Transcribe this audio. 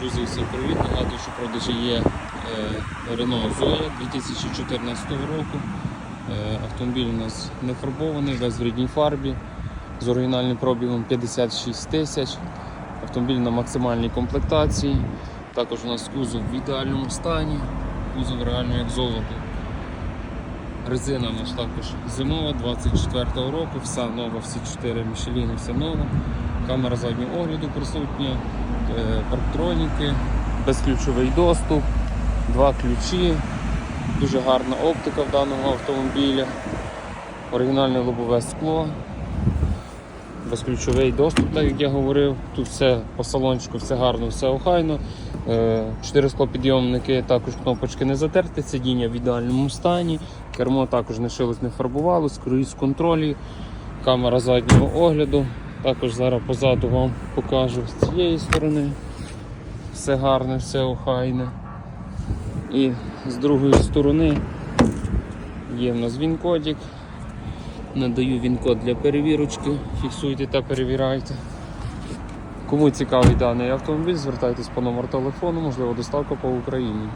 Друзі, всім привіт! Нагадую, що продажі є е, Renault Zoe 2014 року. Е, Автомобіль у нас не фарбований, весь рідній фарбі з оригінальним пробігом 56 тисяч. Автомобіль на максимальній комплектації. Також у нас кузов в ідеальному стані, кузов реально як золото. Резина у нас також зимова 24-го року, вся нова, всі 4 Мішеліни, все нове. Камера заднього огляду присутня, е, парктроніки, безключовий доступ, два ключі, дуже гарна оптика в даному автомобілі, оригінальне лобове скло, безключовий доступ, так як я говорив. Тут все по салончику, все гарно, все охайно. Е, Чотири склопідйомники, також кнопочки не затерті, сидіння в ідеальному стані, кермо також не шилось, не фарбувалось, круїз контролі, камера заднього огляду. Також зараз позаду вам покажу з цієї сторони. Все гарне, все охайне. І з другої сторони є в нас він-кодик. Надаю він-код для перевірочки. Фіксуйте та перевіряйте. Кому цікавий даний автомобіль, звертайтесь по номеру телефону, можливо, доставка по Україні.